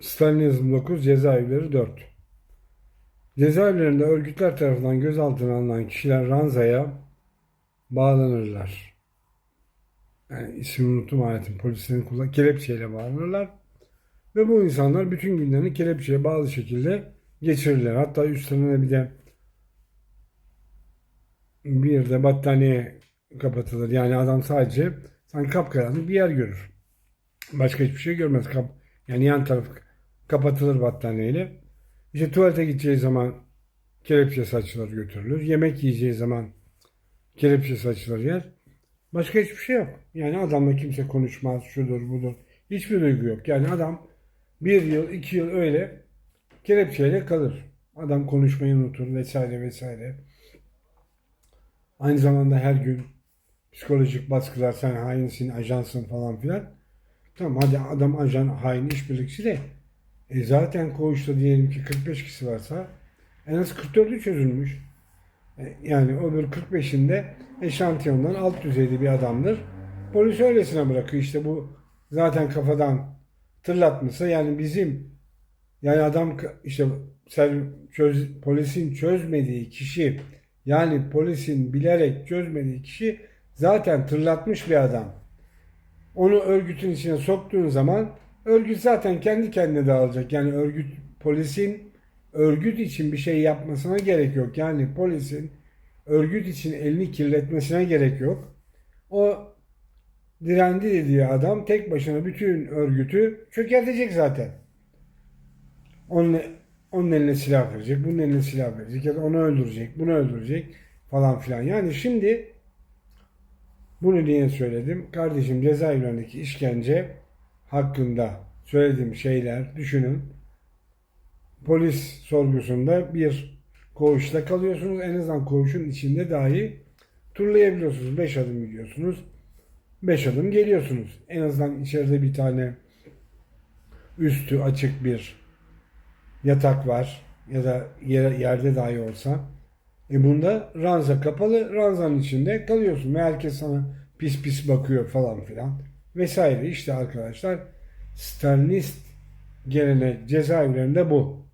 Stalinizm 9, cezaevleri 4. Cezaevlerinde örgütler tarafından gözaltına alınan kişiler ranzaya bağlanırlar. Yani ismini unuttum aletin polislerin kullan kelepçeyle bağlanırlar. Ve bu insanlar bütün günlerini kelepçeye bağlı şekilde geçirirler. Hatta üstlerine bir de bir de battaniye kapatılır. Yani adam sadece sanki kapkaranlık bir yer görür. Başka hiçbir şey görmez. Kap, yani yan taraf kapatılır battaniyeyle. İşte tuvalete gideceği zaman kelepçe saçılır götürülür. Yemek yiyeceği zaman kelepçe saçılır yer. Başka hiçbir şey yok. Yani adamla kimse konuşmaz, şudur budur. Hiçbir duygu yok. Yani adam bir yıl, iki yıl öyle kelepçeyle kalır. Adam konuşmayı unutur vesaire vesaire. Aynı zamanda her gün psikolojik baskılar sen hainsin, ajansın falan filan. Tamam hadi adam ajan, hain, işbirlikçi de e zaten koğuşta diyelim ki 45 kişi varsa en az 44'ü çözülmüş. E, Yani öbür 45'inde eşantiyondan alt düzeyde bir adamdır. Polis öylesine bırakıyor. İşte bu zaten kafadan tırlatması yani bizim yani adam işte sen çöz, polisin çözmediği kişi yani polisin bilerek çözmediği kişi zaten tırlatmış bir adam. Onu örgütün içine soktuğun zaman örgüt zaten kendi kendine dağılacak. Yani örgüt polisin örgüt için bir şey yapmasına gerek yok. Yani polisin örgüt için elini kirletmesine gerek yok. O direndi dediği adam tek başına bütün örgütü çökertecek zaten. Onun, onun eline silah verecek, bunun eline silah verecek ya da onu öldürecek, bunu öldürecek falan filan. Yani şimdi bunu niye söyledim? Kardeşim cezaevlerindeki işkence hakkında söylediğim şeyler düşünün. Polis sorgusunda bir koğuşta kalıyorsunuz. En azından koğuşun içinde dahi turlayabiliyorsunuz. 5 adım gidiyorsunuz. 5 adım geliyorsunuz. En azından içeride bir tane üstü açık bir yatak var ya da yer, yerde dahi olsa. E bunda ranza kapalı, ranzanın içinde kalıyorsun ve herkes sana pis pis bakıyor falan filan vesaire. İşte arkadaşlar Stalinist gelenek cezaevlerinde bu.